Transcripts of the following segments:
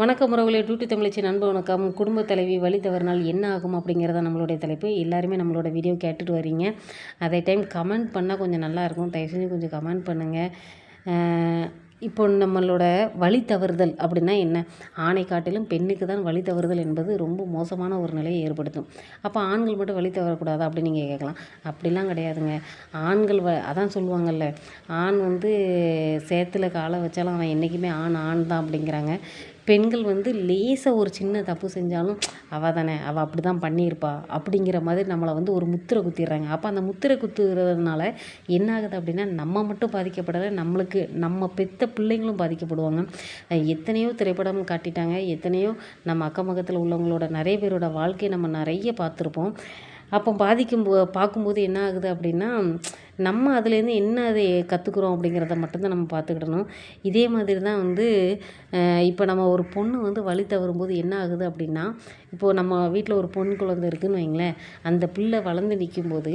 வணக்கம் உறவுகளே டியூட்டி தமிழிச்சி நண்பு வணக்கம். குடும்ப தலைவி வழி தவறினால் என்ன ஆகும் அப்படிங்கிறத நம்மளுடைய தலைப்பு. எல்லாருமே நம்மளோட வீடியோ கேட்டுட்டு வரீங்க. அதே டைம் கமெண்ட் பண்ணால் கொஞ்சம் நல்லாயிருக்கும் தயவு செஞ்சு கொஞ்சம் கமெண்ட் பண்ணுங்கள் இப்போ நம்மளோட வழி தவறுதல் அப்படின்னா என்ன? ஆணை காட்டிலும் பெண்ணுக்கு தான் வழி தவறுதல் என்பது ரொம்ப மோசமான ஒரு நிலையை ஏற்படுத்தும். அப்போ ஆண்கள் மட்டும் வழி தவறக்கூடாதா அப்படின்னு நீங்கள் கேட்கலாம். அப்படிலாம் கிடையாதுங்க. ஆண்கள் வ அதான் சொல்லுவாங்கல்ல ஆண் வந்து சேத்துல காலை வச்சாலும் அவன் என்றைக்குமே ஆண் ஆண் தான் அப்படிங்கிறாங்க. பெண்கள் வந்து லேசாக ஒரு சின்ன தப்பு செஞ்சாலும் அவள் தானே அவள் அப்படி தான் பண்ணியிருப்பா அப்படிங்கிற மாதிரி நம்மளை வந்து ஒரு முத்திரை குத்திடுறாங்க. அப்போ அந்த முத்திரை குத்துறதுனால என்ன ஆகுது அப்படின்னா நம்ம மட்டும் பாதிக்கப்படலை நம்மளுக்கு நம்ம பெத்த பிள்ளைங்களும் பாதிக்கப்படுவாங்க. எத்தனையோ திரைப்படம் காட்டிட்டாங்க எத்தனையோ நம்ம அக்கம் பக்கத்தில் உள்ளவங்களோட நிறைய பேரோட வாழ்க்கையை நம்ம நிறைய பார்த்துருப்போம். அப்போ பாதிக்கும் போ பார்க்கும்போது என்ன ஆகுது அப்படின்னா நம்ம அதுலேருந்து என்ன அதை கற்றுக்குறோம் அப்படிங்கிறத மட்டும்தான் நம்ம பார்த்துக்கிடணும். இதே மாதிரி தான் வந்து இப்போ நம்ம ஒரு பொண்ணு வந்து வழி தவறும்போது என்ன ஆகுது அப்படின்னா இப்போது நம்ம வீட்டில் ஒரு பொண்ணு குழந்தை இருக்குதுன்னு வைங்களேன். அந்த பிள்ளை வளர்ந்து நிற்கும்போது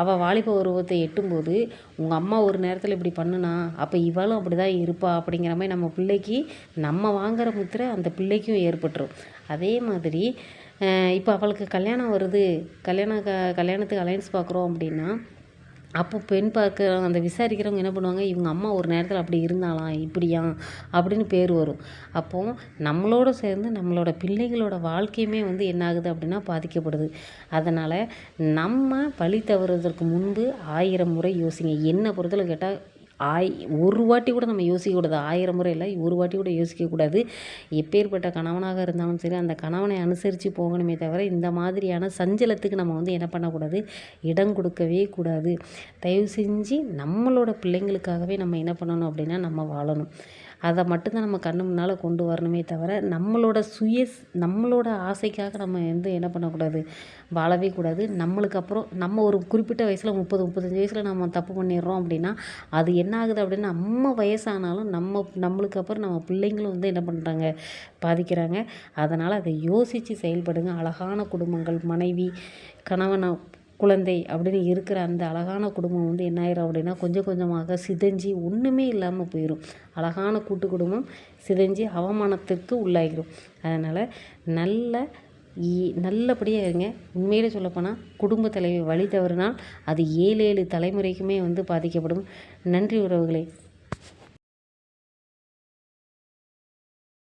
அவள் வாலிப உருவத்தை எட்டும்போது உங்கள் அம்மா ஒரு நேரத்தில் இப்படி பண்ணுனா அப்போ இவளும் அப்படி தான் இருப்பா அப்படிங்கிற மாதிரி நம்ம பிள்ளைக்கு நம்ம வாங்குகிற முத்திரை அந்த பிள்ளைக்கும் ஏற்பட்டுரும். அதே மாதிரி இப்போ அவளுக்கு கல்யாணம் வருது. கல்யாணம் க கல்யாணத்துக்கு அலைன்ஸ் பார்க்குறோம் அப்படின்னா அப்போ பெண் பார்க்க அந்த விசாரிக்கிறவங்க என்ன பண்ணுவாங்க இவங்க அம்மா ஒரு நேரத்தில் அப்படி இருந்தாலாம் இப்படியா அப்படின்னு பேர் வரும். அப்போது நம்மளோட சேர்ந்து நம்மளோட பிள்ளைகளோட வாழ்க்கையுமே வந்து என்ன ஆகுது அப்படின்னா பாதிக்கப்படுது. அதனால் நம்ம வழி தவறுவதற்கு முன்பு ஆயிரம் முறை யோசிங்க. என்ன பொறுத்தல கேட்டால் ஆய் ஒரு வாட்டி கூட நம்ம யோசிக்கக்கூடாது. ஆயிரம் முறை இல்லை ஒரு வாட்டி கூட யோசிக்கக்கூடாது. எப்பேற்பட்ட கணவனாக இருந்தாலும் சரி அந்த கணவனை அனுசரித்து போகணுமே தவிர இந்த மாதிரியான சஞ்சலத்துக்கு நம்ம வந்து என்ன பண்ணக்கூடாது? இடம் கொடுக்கவே கூடாது. தயவு செஞ்சு நம்மளோட பிள்ளைங்களுக்காகவே நம்ம என்ன பண்ணணும் அப்படின்னா நம்ம வாழணும். அதை மட்டும்தான் நம்ம கண்ணு முன்னால் கொண்டு வரணுமே தவிர நம்மளோட சுய நம்மளோட ஆசைக்காக நம்ம வந்து என்ன பண்ணக்கூடாது? வாழவே கூடாது. நம்மளுக்கு அப்புறம் நம்ம ஒரு குறிப்பிட்ட வயசில் முப்பது முப்பத்தஞ்சு வயசில் நம்ம தப்பு பண்ணிடுறோம் அப்படின்னா அது என்ன ஆகுது அப்படின்னா நம்ம வயசானாலும் நம்ம நம்மளுக்கு அப்புறம் நம்ம பிள்ளைங்களும் வந்து என்ன பண்ணுறாங்க பாதிக்கிறாங்க. அதனால் அதை யோசித்து செயல்படுங்க. அழகான குடும்பங்கள் மனைவி கணவனை குழந்தை அப்படின்னு இருக்கிற அந்த அழகான குடும்பம் வந்து என்ன ஆயிரும் அப்படின்னா கொஞ்சம் கொஞ்சமாக சிதைஞ்சி ஒன்றுமே இல்லாமல் போயிடும் அழகான கூட்டு குடும்பம் சிதைஞ்சி அவமானத்திற்கு உள்ளாகிடும் அதனால் நல்ல நல்லபடியாக இருங்க. உண்மையிலே சொல்லப்போனால் குடும்ப தலைவி வழி தவறுனால் அது ஏழு ஏழு தலைமுறைக்குமே வந்து பாதிக்கப்படும். நன்றி உறவுகளை.